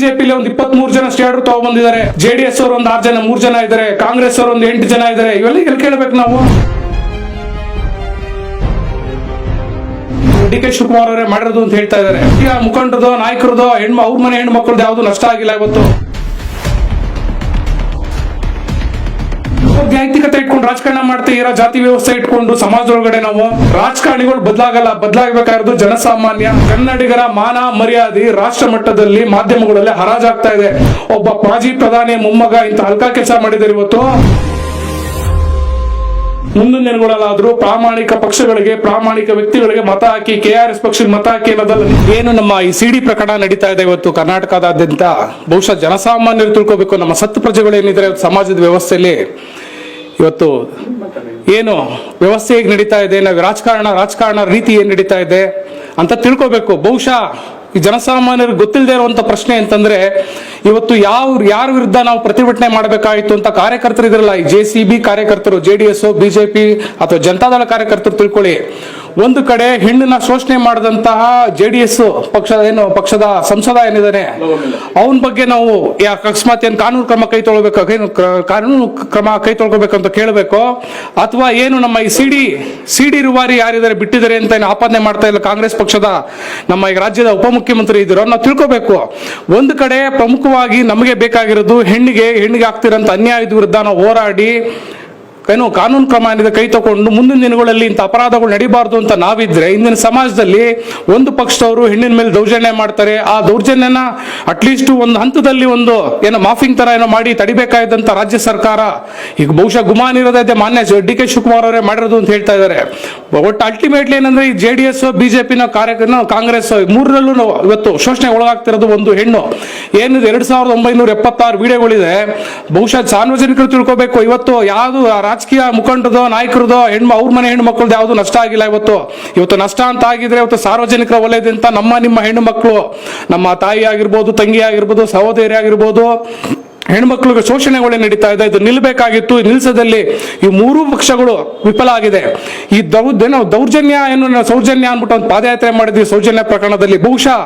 ಬಿಜೆಪಿಲಿ ಒಂದು ಇಪ್ಪತ್ತ್ ಮೂರ್ ಜನ ಸ್ಟೇಡರ್ ತಗೊಂಡ್ಬಂದಿದ್ದಾರೆ ಜೆಡಿಎಸ್ ಅವರು ಒಂದು ಆರ್ ಜನ, ಮೂರು ಜನ ಇದ್ದಾರೆ. ಕಾಂಗ್ರೆಸ್ ಅವರು ಒಂದು ಎಂಟು ಜನ ಇದ್ದಾರೆ. ಇವೆಲ್ಲ ಎಲ್ಲಿ ಕೇಳಬೇಕು ನಾವು? ಡಿ ಕೆ ಶಿವಕುಮಾರ್ ಅವರೇ ಮಾಡಿರೋದು ಅಂತ ಹೇಳ್ತಾ ಇದ್ದಾರೆ. ಈಗ ಮುಖಂಡರದು, ನಾಯಕರದು ಹೆಣ್ಮ ಅವ್ರ ಮನೆ ಹೆಣ್ಮಕ್ಳದ್ದು ಯಾವ್ದು ಯಾವುದು ನಷ್ಟ ಆಗಿಲ್ಲ ಇವತ್ತು. ನೈತಿಕತೆ ಇಟ್ಕೊಂಡು ರಾಜಕಾರಣ ಮಾಡ್ತೀರಾ ಜಾತಿ ವ್ಯವಸ್ಥೆ ಇಟ್ಕೊಂಡು ಸಮಾಜದೊಳಗಡೆ ನಾವು ರಾಜಕಾರಣಿಗಳು ಬದಲಾಗಲ್ಲ, ಬದಲಾಗಬೇಕಾಗಿರೋದು ಜನಸಾಮಾನ್ಯ. ಕನ್ನಡಿಗರ ಮಾನ ಮರ್ಯಾದೆ ರಾಷ್ಟ್ರ ಮಟ್ಟದಲ್ಲಿ ಮಾಧ್ಯಮಗಳಲ್ಲಿ ಹರಾಜಾಗ್ತಾ ಇದೆ. ಒಬ್ಬ ಮಾಜಿ ಪ್ರಧಾನಿ ಮೊಮ್ಮಗ ಇಂತ ಹಲ್ಕ ಕೆಲಸ ಮಾಡಿದ್ದಾರೆ ಇವತ್ತು. ಮುಂದಿನ ದಿನಗಳಲ್ಲಾದ್ರೂ ಪ್ರಾಮಾಣಿಕ ಪಕ್ಷಗಳಿಗೆ, ಪ್ರಾಮಾಣಿಕ ವ್ಯಕ್ತಿಗಳಿಗೆ ಮತ ಹಾಕಿ, ಕೆ ಆರ್ ಎಸ್ ಪಕ್ಷಕ್ಕೆ ಮತ ಹಾಕಿ ಅನ್ನೋದಲ್ಲ. ಏನು ನಮ್ಮ ಈ ಸಿಡಿ ಪ್ರಕರಣ ನಡೀತಾ ಇದೆ ಇವತ್ತು ಕರ್ನಾಟಕದಾದ್ಯಂತ? ಬಹುಶಃ ಜನಸಾಮಾನ್ಯರು ತಿಳ್ಕೋಬೇಕು. ನಮ್ಮ ಸತ್ ಪ್ರಜೆಗಳು ಏನಿದ್ದಾರೆ, ಸಮಾಜದ ವ್ಯವಸ್ಥೆಯಲ್ಲಿ ಇವತ್ತು ಏನು ವ್ಯವಸ್ಥೆ ಹೇಗೆ ನಡೀತಾ ಇದೆ? ನಾವು ರಾಜಕಾರಣ ರಾಜಕಾರಣ ರೀತಿ ಏನ್ ನಡೀತಾ ಇದೆ ಅಂತ ತಿಳ್ಕೋಬೇಕು. ಬಹುಶಃ ಈ ಜನಸಾಮಾನ್ಯರಿಗೆ ಗೊತ್ತಿಲ್ಲದೆ ಇರುವಂತ ಪ್ರಶ್ನೆ ಅಂತಂದ್ರೆ, ಇವತ್ತು ಯಾವ ಯಾರ ವಿರುದ್ಧ ನಾವು ಪ್ರತಿಭಟನೆ ಮಾಡಬೇಕಾಯಿತು ಅಂತ ಕಾರ್ಯಕರ್ತರು ಇದ್ರಲ್ಲ ಈ ಜೆ ಸಿ ಬಿ ಕಾರ್ಯಕರ್ತರು ಜೆ ಡಿ ಎಸ್ ಬಿಜೆಪಿ ಅಥವಾ ಜನತಾದಳ ಕಾರ್ಯಕರ್ತರು ತಿಳ್ಕೊಳ್ಳಿ. ಒಂದು ಕಡೆ ಹೆಣ್ಣನ್ನ ಶೋಷಣೆ ಮಾಡಿದಂತಹ ಜೆ ಡಿ ಎಸ್ ಪಕ್ಷದ ಏನು, ಪಕ್ಷದ ಸಂಸದ ಏನಿದ್ದಾನೆ ಅವನ ಬಗ್ಗೆ ನಾವು ಅಕಸ್ಮಾತ್ ಏನು ಕಾನೂನು ಕ್ರಮ ಕೈ ತೊಳ್ಬೇಕು ಕಾನೂನು ಕ್ರಮ ಕೈ ತೊಳ್ಕೋಬೇಕು ಅಂತ ಕೇಳಬೇಕು, ಅಥವಾ ಏನು ನಮ್ಮ ಈ ಸಿ ಡಿ ಸಿ ಡಿ ರೂವಾರಿ ಯಾರಿದ್ದಾರೆ, ಬಿಟ್ಟಿದ್ದಾರೆ ಅಂತ ಏನು ಆಪಾದನೆ ಮಾಡ್ತಾ ಇಲ್ಲ ಕಾಂಗ್ರೆಸ್ ಪಕ್ಷದ ನಮ್ಮ ಈ ರಾಜ್ಯದ ಉಪಮುಖ್ಯಮಂತ್ರಿ ಇದ್ರು ನಾವು ತಿಳ್ಕೋಬೇಕು. ಒಂದು ಕಡೆ ಪ್ರಮುಖವಾಗಿ ನಮಗೆ ಬೇಕಾಗಿರೋದು ಹೆಣ್ಣಿಗೆ ಹೆಣ್ಣಿಗೆ ಆಗ್ತಿರೋಂಥ ಅನ್ಯಾಯದ ವಿರುದ್ಧ ನಾವು ಹೋರಾಡಿ ಏನು ಕಾನೂನು ಕ್ರಮ ಏನಿದೆ ಕೈ ತಗೊಂಡು ಮುಂದಿನ ದಿನಗಳಲ್ಲಿ ಇಂಥ ಅಪರಾಧಗಳು ನಡೀಬಾರ್ದು ಅಂತ ನಾವಿದ್ರೆ ಇಂದಿನ ಸಮಾಜದಲ್ಲಿ ಒಂದು ಪಕ್ಷದವರು ಹೆಣ್ಣಿನ ಮೇಲೆ ದೌರ್ಜನ್ಯ ಮಾಡ್ತಾರೆ, ಆ ದೌರ್ಜನ್ಯನ ಅಟ್ಲೀಸ್ಟ್ ಒಂದು ಹಂತದಲ್ಲಿ ಒಂದು ಏನೋ ಮಾಫಿಂಗ್ ತರ ಏನೋ ಮಾಡಿ ತಡಿಬೇಕಾದಂತ ರಾಜ್ಯ ಸರ್ಕಾರ. ಈಗ ಬಹುಶಃ ಗುಮಾನ್ ಇರೋದೇ ಮಾನ್ಯ ಡಿ ಕೆ ಶಿವಕುಮಾರ್ ಅವರೇ ಮಾಡಿರೋದು ಅಂತ ಹೇಳ್ತಾ ಇದ್ದಾರೆ. ಒಟ್ಟು ಅಲ್ಟಿಮೇಟ್ಲಿ ಏನಂದ್ರೆ ಈ ಜೆ ಡಿ ಎಸ್ ಬಿಜೆಪಿನ ಕಾರ್ಯಕ್ರಮ ಕಾಂಗ್ರೆಸ್ ಮೂರರಲ್ಲೂ ಇವತ್ತು ಶೋಷಣೆ ಒಳಗಾಗ್ತಿರೋದು ಒಂದು ಹೆಣ್ಣು. ಏನಿದೆ, ಎರಡ್ ಸಾವಿರದ ಒಂಬೈನೂರ ಎಪ್ಪತ್ತಾರು ವಿಡಿಯೋಗಳಿದೆ. ಬಹುಶಃ ಸಾರ್ವಜನಿಕರು ತಿಳ್ಕೋಬೇಕು, ಇವತ್ತು ಯಾವುದು ರಾಜಕೀಯ ಮುಖಂಡರದೋ, ನಾಯಕರದೋ ಹೆಣ್ಮ ಅವ್ರ ಮನೆ ಹೆಣ್ಣು ಮಕ್ಕಳದ್ದು ಯಾವುದು ನಷ್ಟ ಆಗಿಲ್ಲ ಇವತ್ತು. ಇವತ್ತು ನಷ್ಟ ಅಂತ ಆಗಿದ್ರೆ ಇವತ್ತು ಸಾರ್ವಜನಿಕರ ವಲಯದಿಂದ ನಮ್ಮ ನಿಮ್ಮ ಹೆಣ್ಣು ಮಕ್ಕಳು, ನಮ್ಮ ತಾಯಿ ಆಗಿರ್ಬೋದು, ತಂಗಿ ಆಗಿರ್ಬೋದು, ಸಹೋದರಿ ಆಗಿರ್ಬೋದು ಹೆಣ್ಮಕ್ಳಿಗೆ ಶೋಷಣೆಗಳೇ ನಡೀತಾ ಇದೆ. ಇದು ನಿಲ್ಬೇಕಾಗಿತ್ತು. ನಿಲ್ಸದಲ್ಲಿ ಈ ಮೂರೂ ಪಕ್ಷಗಳು ವಿಫಲ ಆಗಿದೆ. ಈ ದೌರ್ಜನ್ಯ ದೌರ್ಜನ್ಯ ಏನು ನಾವು ಸೌಜನ್ಯ ಅಂದ್ಬಿಟ್ಟು ಒಂದು ಪಾದಯಾತ್ರೆ ಮಾಡಿದ್ವಿ ಸೌಜನ್ಯ ಪ್ರಕರಣದಲ್ಲಿ. ಬಹುಶಃ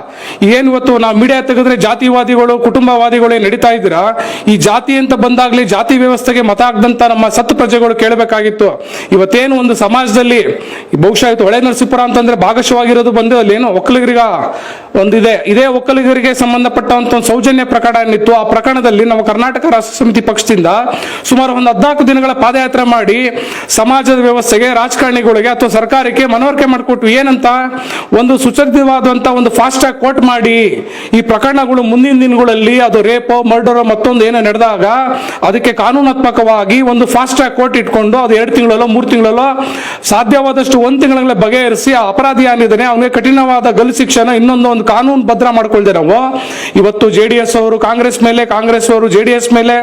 ಏನು ಇವತ್ತು ನಾವು ಮೀಡಿಯಾ ತೆಗೆದ್ರೆ ಜಾತಿವಾದಿಗಳು, ಕುಟುಂಬವಾದಿಗಳು ನಡೀತಾ ಇದ್ದೀರಾ? ಈ ಜಾತಿ ಅಂತ ಬಂದಾಗ್ಲಿ ಜಾತಿ ವ್ಯವಸ್ಥೆಗೆ ಮತ ಆಗದಂತ ನಮ್ಮ ಸತ್ ಪ್ರಜೆಗಳು ಕೇಳಬೇಕಾಗಿತ್ತು. ಇವತ್ತೇನು ಒಂದು ಸಮಾಜದಲ್ಲಿ ಬಹುಶಃ ಇವತ್ತು ಹೊಳೆ ನರಸೀಪುರ ಅಂತಂದ್ರೆ ಭಾಗಶವಾಗಿರೋದು ಬಂದು ಅಲ್ಲಿ ಏನು ಒಕ್ಕಲಿಗರಿಗ ಒಂದಿದೆ. ಇದೇ ಒಕ್ಕಲಿಗರಿಗೆ ಸಂಬಂಧಪಟ್ಟ ಸೌಜನ್ಯ ಪ್ರಕರಣ ಏನಿತ್ತು, ಆ ಪ್ರಕರಣದಲ್ಲಿ ನಮ್ಮ ಕರ್ನಾಟಕ ರಾಷ್ಟ್ರ ಸಮಿತಿ ಪಕ್ಷದಿಂದ ಸುಮಾರು ಒಂದು ಹದಿನಾಲ್ಕು ದಿನಗಳ ಪಾದಯಾತ್ರೆ ಮಾಡಿ ಸಮಾಜದ ವ್ಯವಸ್ಥೆಗೆ, ರಾಜಕಾರಣಿಗಳಿಗೆ ಅಥವಾ ಸರ್ಕಾರಕ್ಕೆ ಮನವರಿಕೆ ಮಾಡಿಕೊಟ್ಟು ಏನಂತ ಒಂದು ಸುಚರಿತವಾದಂತ ಒಂದು ಫಾಸ್ಟ್ ಟ್ರ್ಯಾಕ್ ಕೋರ್ಟ್ ಮಾಡಿ ಈ ಪ್ರಕರಣಗಳು ಮುಂದಿನ ದಿನಗಳಲ್ಲಿ ಅದು ರೇಪೋ ಮರ್ಡರ್ ಮತ್ತೊಂದು ಏನೋ ನಡೆದಾಗ ಅದಕ್ಕೆ ಕಾನೂನಾತ್ಮಕವಾಗಿ ಒಂದು ಫಾಸ್ಟ್ ಟ್ರ್ಯಾಕ್ ಕೋರ್ಟ್ ಇಟ್ಕೊಂಡು ಅದು ಎರಡು ತಿಂಗಳಲ್ಲೋ, ಮೂರು ತಿಂಗಳಲ್ಲೋ ಸಾಧ್ಯವಾದಷ್ಟು ಒಂದು ತಿಂಗಳಲ್ಲೇ ಬಗೆಹರಿಸಿ ಆ ಅಪರಾಧಿ ಏನಿದ್ದಾನೆ, ಅವನಿಗೆ ಕಠಿಣವಾದ ಗಲ್ಲು ಶಿಕ್ಷಣ ಇನ್ನೊಂದು ಒಂದು ಕಾನೂನು ಭದ್ರ ಮಾಡ್ಕೊಳ್ದೆ ನಾವು. ಇವತ್ತು ಜೆ ಡಿ ಎಸ್ ಅವರು, ಕಾಂಗ್ರೆಸ್ ಮೇಲೆ, ಕಾಂಗ್ರೆಸ್ ಅವರು ಜೆ ಡಿ ಎಸ್ ಮೇಲೆ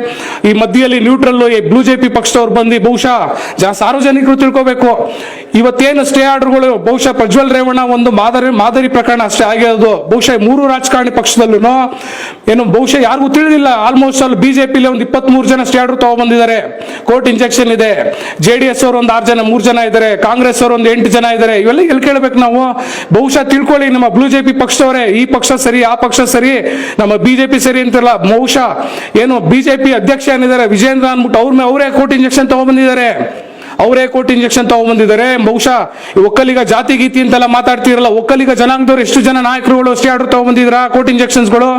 ಈ ಮಧ್ಯದಲ್ಲಿ ನ್ಯೂಟ್ರಲ್ ಬ್ಲೂ ಜೆ ಪಿ ಪಕ್ಷದವ್ರು ಬಂದು ಬಹುಶಃ ಸಾರ್ವಜನಿಕರು ತಿಳ್ಕೋಬೇಕು. ಇವತ್ತೇನು ಸ್ಟೇ ಆರ್ಡರ್ಗಳು ಬಹುಶಃ ಪ್ರಜ್ವಲ್ ರೇವಣ್ಣ ಒಂದು ಮಾದರಿ ಮಾದರಿ ಪ್ರಕರಣ ಅಷ್ಟೇ ಆಗಿರೋದು. ಬಹುಶಃ ಮೂರು ರಾಜಕಾರಣಿ ಪಕ್ಷದಲ್ಲೂ ಏನು ಬಹುಶಃ ಯಾರಿಗೂ ತಿಳಿದಿಲ್ಲ. ಆಲ್ಮೋಸ್ಟ್ ಅಲ್ಲಿ ಬಿಜೆಪಿಲಿ ಒಂದು ಇಪ್ಪತ್ತ್ ಮೂರು ಜನ ಸ್ಟೇ ಆರ್ಡರ್ ತಗೊಂಡ್ಬಂದಿದ್ದಾರೆ. ಕೋರ್ಟ್ ಇಂಜೆಕ್ಷನ್ ಇದೆ. ಜೆ ಡಿ ಎಸ್ ಅವರು ಒಂದು ಆರು ಜನ, ಮೂರು ಜನ ಇದ್ದಾರೆ. ಕಾಂಗ್ರೆಸ್ ಅವರು ಒಂದು ಎಂಟು ಜನ ಇದ್ದಾರೆ ಇವೆಲ್ಲ ಎಲ್ಲಿ ಕೇಳಬೇಕು ನಾವು? ಬಹುಶಃ ತಿಳ್ಕೊಳ್ಳಿ, ನಮ್ಮ ಬ್ಲೂ ಜೆ ಪಿ ಪಕ್ಷದವರೇ, ಈ ಪಕ್ಷ ಸರಿ, ಆ ಪಕ್ಷ ಸರಿ, ನಮ್ಮ ಬಿಜೆಪಿ ಸರಿ ಅಂತಲ್ಲ ಬಹುಶಃ ಏನು ಬಿಜೆಪಿ ಅಧ್ಯಕ್ಷ ಏನಿದ್ದಾರೆ? ವಿಜೇಂದ್ರ ಅಂದ್ಬಿಟ್ಟು ಅವ್ರ ಮೇಲೆ ಅವರೇ ಕೋರ್ಟ್ ಇಂಜೆಕ್ಷನ್ ತಗೊಂಡ್ಬಂದಿದ್ದಾರೆ. ಅವರೇ ಕೋಟಿ ಇಂಜೆಕ್ಷನ್ ತಗೊಂಡ್ಬಂದಿದ್ದಾರೆ. ಬಹುಶಃ ಒಕ್ಕಲಿಗ ಜಾತಿ, ಗೀತಿ ಅಂತೆಲ್ಲ ಮಾತಾಡ್ತಿರಲ್ಲ, ಒಕ್ಕಲಿಗ ಜನಾಂಗದವ್ರು ಎಷ್ಟು ಜನ ನಾಯಕರುಗಳು ಅಷ್ಟೇ ಆರ್ಡರ್ ತಗೊಂಡ್ಬಂದಿದ್ರ? ಕೋರ್ಟ್ ಇಂಜೆಕ್ಷನ್ಸ್ಗಳು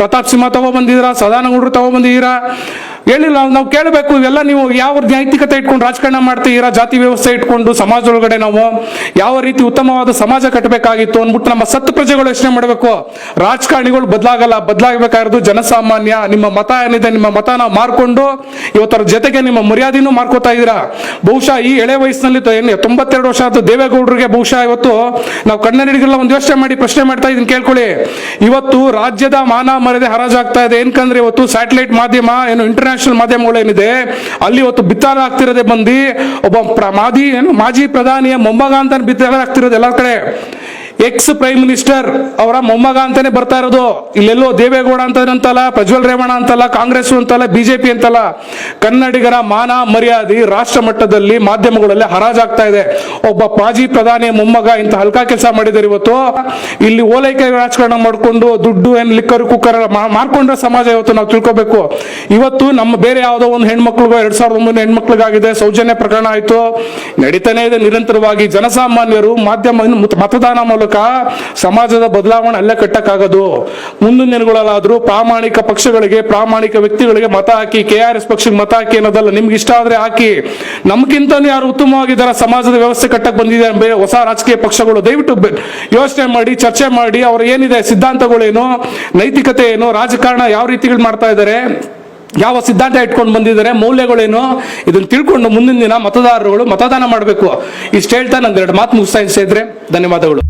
ಪ್ರತಾಪ್ ಸಿಂಹ ತಗೊಂಡ್ಬಂದಿದ್ರ? ಸದಾನಗೌಡರು ತಗೊಂಡ್ಬಂದಿದ್ದೀರಾ? ಹೇಳಿಲ್ಲ, ನಾವು ಕೇಳಬೇಕು, ಇವೆಲ್ಲ ನೀವು ಯಾವ ನೈತಿಕತೆ ಇಟ್ಕೊಂಡು ರಾಜಕಾರಣ ಮಾಡ್ತೀರಾ ಜಾತಿ ವ್ಯವಸ್ಥೆ ಇಟ್ಕೊಂಡು ಸಮಾಜದೊಳಗಡೆ ನಾವು ಯಾವ ರೀತಿ ಉತ್ತಮವಾದ ಸಮಾಜ ಕಟ್ಟಬೇಕಾಗಿತ್ತು ಅಂದ್ಬಿಟ್ಟು ನಮ್ಮ ಸತ್ತು ಪ್ರಜೆಗಳು ಯೋಚನೆ ಮಾಡಬೇಕು. ರಾಜಕಾರಣಿಗಳು ಬದಲಾಗಲ್ಲ, ಬದಲಾಗಬೇಕಾಗಿರೋದು ಜನಸಾಮಾನ್ಯ. ನಿಮ್ಮ ಮತ ಏನಿದೆ, ನಿಮ್ಮ ಮತನ ಮಾರ್ಕೊಂಡು ಇವತ್ತರ ಜೊತೆಗೆ ನಿಮ್ಮ ಮರ್ಯಾದೆನೂ ಮಾರ್ಕೋತಾ ಇದ್ದೀರಾ? ಬಹುಶಃ ಈ ಎಳೆ ವಯಸ್ಸಿನಲ್ಲಿ ತೊಂಬತ್ತೆರಡು ವರ್ಷ ಆದ ದೇವೇಗೌಡರಿಗೆ ಬಹುಶಃ ಇವತ್ತು ನಾವು ಕನ್ನಡಿಗರೆಲ್ಲ ಒಂದು ಯೋಚನೆ ಮಾಡಿ ಪ್ರಶ್ನೆ ಮಾಡ್ತಾ ಇದೀನಿ, ಕೇಳ್ಕೊಳ್ಳಿ. ಇವತ್ತು ರಾಜ್ಯದ ಮಾನ ಮರ್ಯಾದೆ ಹರಾಜಾಗ್ತಾ ಇದೆ. ಏನ್ಕಂದ್ರೆ ಇವತ್ತು ಸ್ಯಾಟಲೈಟ್ ಮಾಧ್ಯಮ, ಏನು ಇಂಟರ್ನ್ಯಾಷನಲ್ ಮಾಧ್ಯಮಗಳು ಏನಿದೆ, ಅಲ್ಲಿ ಇವತ್ತು ಬಿತ್ತಾರ ಆಗ್ತಿರೋದೇ ಬಂದು ಒಬ್ಬ ಮಾಜಿ ಏನು ಮಾಜಿ ಪ್ರಧಾನಿಯ ಮೊಮ್ಮಗ ಅಂತ ಬಿತ್ತಾರ ಆಗ್ತಿರೋದು ಎಲ್ಲ ಕಡೆ. ಎಕ್ಸ್ ಪ್ರೈಮ್ ಮಿನಿಸ್ಟರ್ ಅವರ ಮೊಮ್ಮಗ ಅಂತಾನೆ ಬರ್ತಾ ಇರೋದು. ಇಲ್ಲೆಲ್ಲೋ ದೇವೇಗೌಡ ಅಂತ ಅಂತಲ್ಲ, ಪ್ರಜ್ವಲ್ ರೇವಣ್ಣ ಅಂತಲ್ಲ, ಕಾಂಗ್ರೆಸ್ ಅಂತಲ್ಲ, ಬಿಜೆಪಿ ಅಂತಲ್ಲ. ಕನ್ನಡಿಗರ ಮಾನ ಮರ್ಯಾದೆ ರಾಷ್ಟ್ರ ಮಟ್ಟದಲ್ಲಿ ಮಾಧ್ಯಮಗಳಲ್ಲಿ ಹರಾಜಾಗ್ತಾ ಇದೆ. ಒಬ್ಬ ಮಾಜಿ ಪ್ರಧಾನಿ ಮೊಮ್ಮಗ ಇಂತ ಹಲ್ಕಾ ಕೆಲಸ ಮಾಡಿದ್ದಾರೆ ಇವತ್ತು. ಇಲ್ಲಿ ಓಲೈಕೆ ರಾಜಕಾರಣ ಮಾಡಿಕೊಂಡು ದುಡ್ಡು ಏನ್ ಲಿಕ್ಕರ್ ಕುಕ್ಕರ್ ಮಾರ್ಕೊಂಡ್ರೆ ಸಮಾಜ ಇವತ್ತು ನಾವು ತಿಳ್ಕೊಬೇಕು. ಇವತ್ತು ನಮ್ಮ ಬೇರೆ ಯಾವುದೋ ಒಂದು ಹೆಣ್ಮಕ್ಳಿಗೋ ಎರಡ್ ಸಾವಿರದ ಒಂಬೈನೂರು ಹೆಣ್ಮಕ್ಳಿಗಾಗಿದೆ, ಸೌಜನ್ಯ ಪ್ರಕರಣ ಆಯ್ತು. ನಡೀತಾನೆ ಇದೆ ನಿರಂತರವಾಗಿ. ಜನಸಾಮಾನ್ಯರು ಮಾಧ್ಯಮ ಮತದಾನ ಮೂಲಕ ಸಮಾಜದ ಬದಲಾವಣೆ ಅಲ್ಲೇ ಕಟ್ಟಕ್ಕಾಗದು. ಮುಂದಿನ ದಿನಗಳಲ್ಲಾದ್ರೂ ಪ್ರಾಮಾಣಿಕ ಪಕ್ಷಗಳಿಗೆ, ಪ್ರಾಮಾಣಿಕ ವ್ಯಕ್ತಿಗಳಿಗೆ ಮತ ಹಾಕಿ, ಕೆ ಆರ್ ಎಸ್ ಪಕ್ಷಕ್ಕೆ ಮತ ಹಾಕಿ ಅನ್ನೋದಲ್ಲ ನಿಮ್ಗೆ ಇಷ್ಟ ಆದ್ರೆ ಹಾಕಿ. ನಮ್ಗಿಂತನೂ ಯಾರು ಉತ್ತಮವಾಗಿದ್ದಾರೆ, ಸಮಾಜದ ವ್ಯವಸ್ಥೆ ಕಟ್ಟಕ್ಕೆ ಬಂದಿದ್ದಾರೆ ಹೊಸ ರಾಜಕೀಯ ಪಕ್ಷಗಳು ದಯವಿಟ್ಟು ಯೋಚನೆ ಮಾಡಿ, ಚರ್ಚೆ ಮಾಡಿ, ಅವ್ರ ಏನಿದೆ ಸಿದ್ಧಾಂತಗಳೇನು ನೈತಿಕತೆ ಏನು ರಾಜಕಾರಣ ಯಾವ ರೀತಿಗಳು ಮಾಡ್ತಾ ಇದ್ದಾರೆ, ಯಾವ ಸಿದ್ಧಾಂತ ಇಟ್ಕೊಂಡು ಬಂದಿದ್ದಾರೆ, ಮೌಲ್ಯಗಳೇನು, ಇದನ್ನು ತಿಳ್ಕೊಂಡು ಮುಂದಿನ ದಿನ ಮತದಾರರುಗಳು ಮತದಾನ ಮಾಡಬೇಕು. ಇಷ್ಟು ಹೇಳ್ತಾ ನಂದೆರಡು ಮಾತು ಮುಗಿಸ್ತಾ ಇದ್ರೆ ಧನ್ಯವಾದಗಳು.